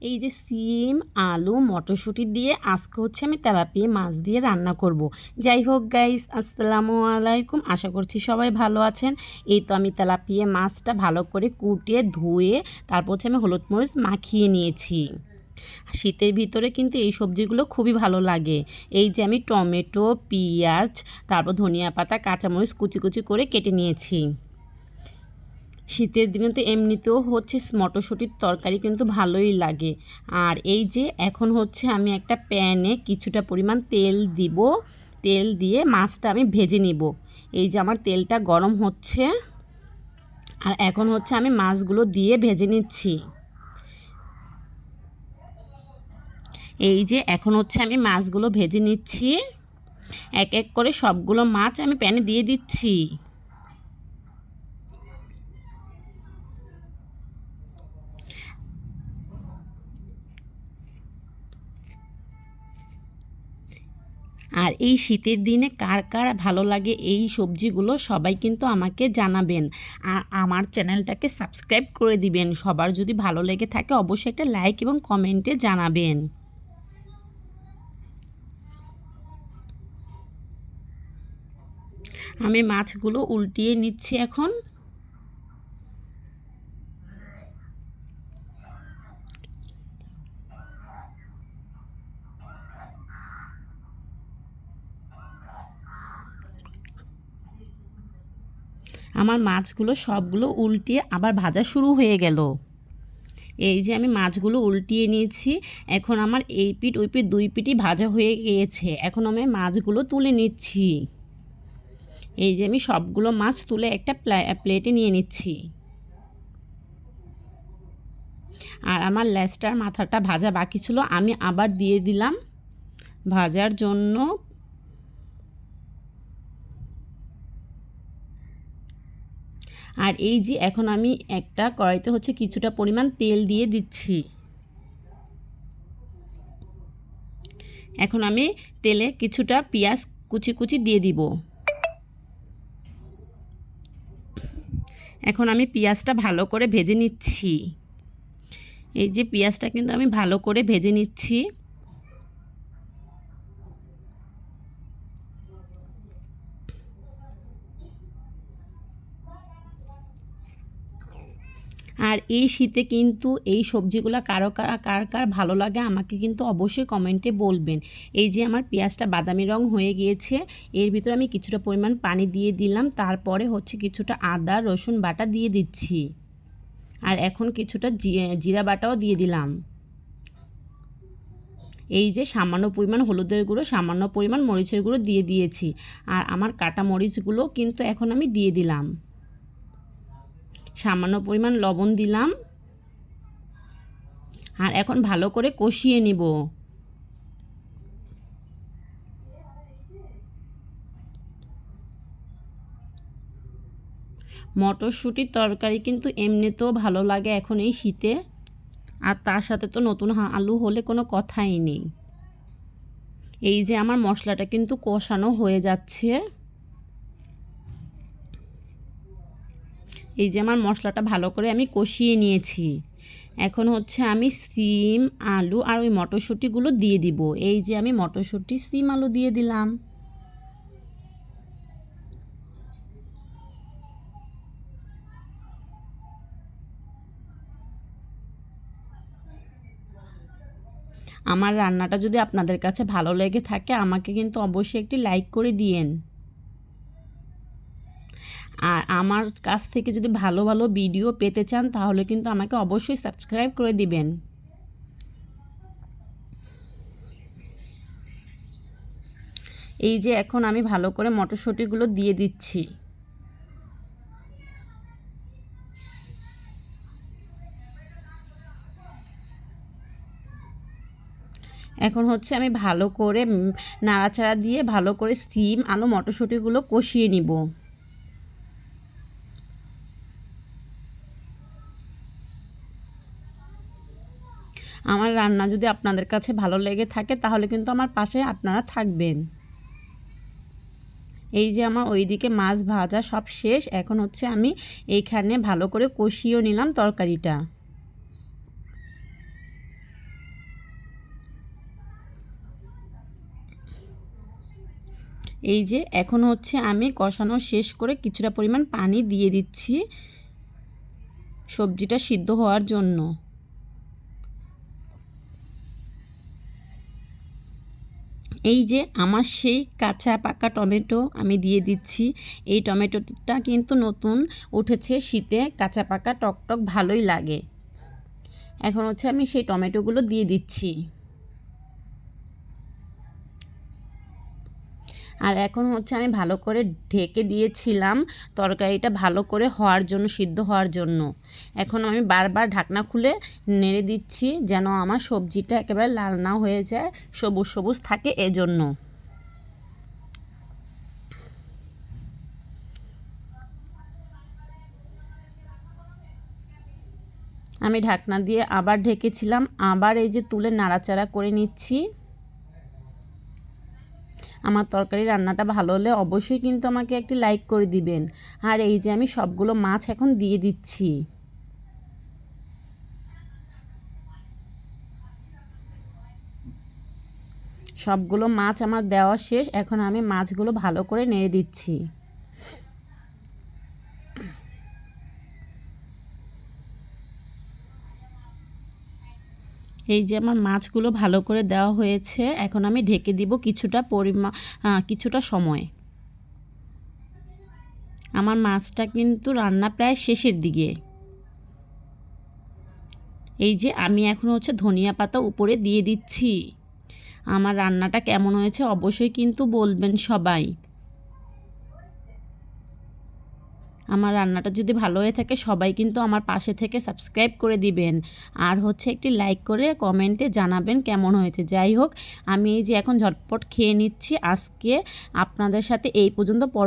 এই যে সিম, আলু, মটরশুঁটি দিয়ে আজকে হচ্ছে আমি তেলাপিয়া মাছ দিয়ে রান্না করব। যাই হোক গাইস আসসালামু আলাইকুম। আশা করছি সবাই ভালো আছেন। এই তো আমি তেলাপিয়া মাছটা ভালো করে কুটিয়ে, ধুয়ে, তারপর হচ্ছে আমি হলুদ মরিচ মাখিয়ে নিয়েছি। শীতের ভিতরে কিন্তু এই সবজিগুলো খুবই ভালো লাগে। এই যে আমি টমেটো, পেঁয়াজ, তারপর ধনিয়া পাতা, কাঁচামরিচ কুচি কুচি করে কেটে নিয়েছি। শীতের দিনে তো এমনিতেও হচ্ছে মটরশুঁটির তরকারি কিন্তু ভালোই লাগে। আর এই যে এখন হচ্ছে আমি একটা প্যানে কিছুটা পরিমাণ তেল দিব। তেল দিয়ে মাছটা আমি ভেজে নিব। এই যে আমার তেলটা গরম হচ্ছে। আর এখন হচ্ছে আমি মাছগুলো দিয়ে ভেজে নিচ্ছি। এই যে এখন হচ্ছে আমি মাছগুলো ভেজে নিচ্ছি। এক এক করে সবগুলো মাছ আমি প্যানে দিয়ে দিচ্ছি। আর এই শীতের দিনে কার কার ভালো লাগে এই সবজিগুলো সবাই কিন্তু আমাকে জানাবেন। আর আমার চ্যানেলটাকে সাবস্ক্রাইব করে দিবেন। সবার যদি ভালো লেগে থাকে অবশ্যই একটা লাইক এবং কমেন্টে জানাবেন। আমি মাছগুলো উল্টিয়ে নিচ্ছি এখন। আমার মাছগুলো সবগুলো উল্টিয়ে আবার ভাজা শুরু হয়ে গেল। এই যে আমি মাছগুলো উল্টিয়ে নিয়েছি, এখন আমার এই পিঠ, ওই পিঠ দুই পিঠই ভাজা হয়ে গিয়েছে। এখন আমি মাছগুলো তুলে নিচ্ছি। এই যে আমি সবগুলো মাছ তুলে একটা প্লেটে নিয়ে নিচ্ছি। আর আমার লেসটার মাথাটা ভাজা বাকি ছিল, আমি আবার দিয়ে দিলাম। ভাজার জন্য আর এই যে এখন আমি একটা কড়াইতে হচ্ছে কিছুটা পরিমাণ তেল দিয়ে দিচ্ছি। এখন আমি তেলে কিছুটা পেঁয়াজ কুচি কুচি দিয়ে দিব। এখন আমি পেঁয়াজটা ভালো করে ভেজে নিচ্ছি। এই যে পেঁয়াজটা কিন্তু আমি ভালো করে ভেজে নিচ্ছি। আর এই শীতে কিন্তু এই সবজিগুলো কারও কার কার ভালো লাগে আমাকে কিন্তু অবশ্যই কমেন্টে বলবেন। এই যে আমার পেঁয়াজটা বাদামি রং হয়ে গিয়েছে, এর ভিতরে আমি কিছুটা পরিমাণ পানি দিয়ে দিলাম, তারপরে হচ্ছে কিছুটা আদা, রসুন বাটা দিয়ে দিচ্ছি। আর এখন কিছুটা জিরা বাটাও দিয়ে দিলাম। এই যে সামান্য পরিমাণ হলুদের গুঁড়ো, সামান্য পরিমাণ মরিচের গুঁড়ো দিয়ে দিয়েছি। আর আমার কাটা মরিচগুলো কিন্তু এখন আমি দিয়ে দিলাম। সামান্য পরিমাণ লবণ দিলাম। আর এখন ভালো করে কষিয়ে নিব। মটরশুঁটির তরকারি কিন্তু এমনিতেও ভালো লাগে এখন এই শীতে। আর তার সাথে তো নতুন আলু হলে কোনো কথাই নেই। এই যে আমার মশলাটা কিন্তু কষানো হয়ে যাচ্ছে। এই যে আমার মশলাটা ভালো করে আমি কষিয়ে নিয়েছি। এখন হচ্ছে আমি সিম, আলু আর ওই মটরশুঁটিগুলো দিয়ে দিব। এই যে আমি মটরশুঁটি, সিম, আলু দিয়ে দিলাম। আমার রান্নাটা যদি আপনাদের কাছে ভালো লেগে থাকে, আমাকে কিন্তু অবশ্যই একটি লাইক করে দিয়েন। আমার কাছ থেকে যদি ভালো ভালো ভিডিও পেতে চান, তাহলে কিন্তু আমাকে অবশ্যই সাবস্ক্রাইব করে দিবেন। এই যে এখন আমি ভালো করে মটরশুঁটিগুলো দিয়ে দিচ্ছি। এখন হচ্ছে আমি ভালো করে নাড়াচাড়া দিয়ে ভালো করে সিম আলু মটরশুঁটিগুলো কষিয়ে নিব। আমার রান্না যদি আপনাদের কাছে ভালো লেগে থাকে, তাহলে কিন্তু আমার পাশে আপনারা থাকবেন। এই যে আমার ওইদিকে মাছ ভাজা সব শেষ, এখন হচ্ছে আমি এইখানে ভালো করে কষিয়েও নিলাম তরকারিটা। এই যে এখন হচ্ছে আমি কষানো শেষ করে কিছুটা পরিমাণ পানি দিয়ে দিচ্ছি সবজিটা সিদ্ধ হওয়ার জন্য। এই যে আমার সেই কাঁচা পাকা টমেটো আমি দিয়ে দিচ্ছি। এই টমেটোটা কিন্তু নতুন উঠেছে শীতে, কাঁচা পাকা টকটক ভালোই লাগে। এখন হচ্ছে আমি সেই টমেটোগুলো দিয়ে দিচ্ছি। আর এখন হচ্ছে আমি ভালো করে ঢেকে দিয়েছিলাম তরকারিটা ভালো করে হওয়ার জন্য, সিদ্ধ হওয়ার জন্য। এখন আমি বারবার ঢাকনা খুলে নেড়ে দিচ্ছি যেন আমার সবজিটা একেবারে লাল না হয়ে যায়, সবুজ সবুজ থাকে এজন্য। আমি ঢাকনা দিয়ে আবার ঢেকেছিলাম, আবার এই যে তুলে নাড়াচাড়া করে নিচ্ছি। আমার তরকারি রান্নাটা ভালো হলে অবশ্যই কিন্তু আমাকে একটি লাইক করে দিবেন। আর এই যে আমি সবগুলো মাছ এখন দিয়ে দিচ্ছি। সবগুলো মাছ আমার দেওয়া শেষ, এখন আমি মাছগুলো ভালো করে নেড়ে দিচ্ছি। এই যে আমার মাছগুলো ভালো করে দেওয়া হয়েছে, এখন আমি ঢেকে দিব কিছুটা পরিমা কিছুটা সময়। আমার মাছটা কিন্তু রান্না প্রায় শেষের দিকে। এই যে আমি এখন হচ্ছে ধনিয়া পাতা উপরে দিয়ে দিচ্ছি। আমার রান্নাটা কেমন হয়েছে অবশ্যই কিন্তু বলবেন সবাই। আমার রান্নাটা যদি ভালো হয়ে থাকে, সবাই কিন্তু আমার পাশে থেকে সাবস্ক্রাইব করে দিবেন। আর হচ্ছে একটি লাইক করে কমেন্টে জানাবেন কেমন হয়েছে। যাই হোক, আমি এই যে এখন ঝটপট খেয়ে নিচ্ছি। আজকে আপনাদের সাথে এই পর্যন্ত পর